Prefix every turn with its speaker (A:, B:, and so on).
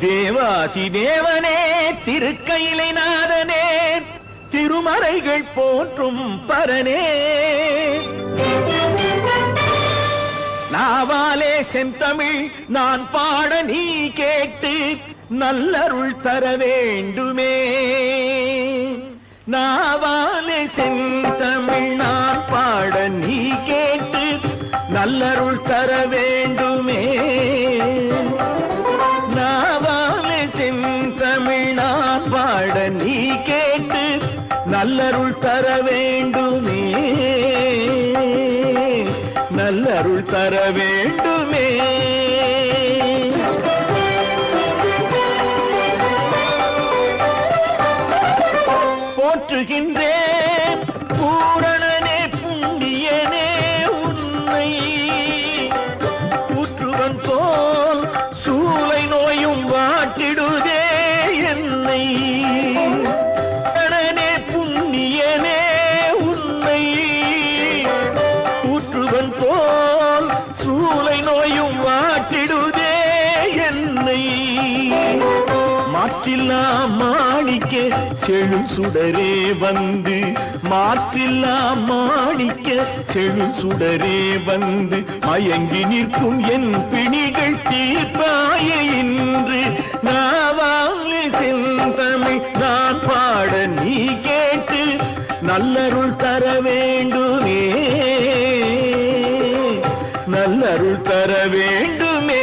A: தேவாதி தேவனே திருக்கையிலை நாதனே திருமறைகள் போற்றும் பரனே. நாவாலே செந்தமிழ் நான் பாட நீ கேட்டு நல்லருள் தர வேண்டுமே. நாவாலே செந்தமிழ் நான் பாட நீ கேட்டு நல்லருள் தர வேண்டும் பாட நீ கேட்டு நல்லருள் தர வேண்டுமே. நல்லருள் தர வேண்டுமே. போற்றுகின்றேன் பூரணனே புண்ணியனே உன்னை. ஊற்றுவன் போல் சூளை நோயும் வாட்டிடுதே. செல்வன் போல் சூளை நோயும் வாட்டிடுதே என்னை. மாற்றில்லா மாணிக்க செழு சுடரே வந்து மாற்றில்லா மாணிக்க செழு சுடரே வந்து மயங்கி நிற்கும் என் பிணிகள் தீர்ப்பாய இன்று. நாவாலே செந்தமிழ் நான் பாட நீ கேட்டு நல்லருள் தர வேண்டுமே அருள் தர வேண்டுமே.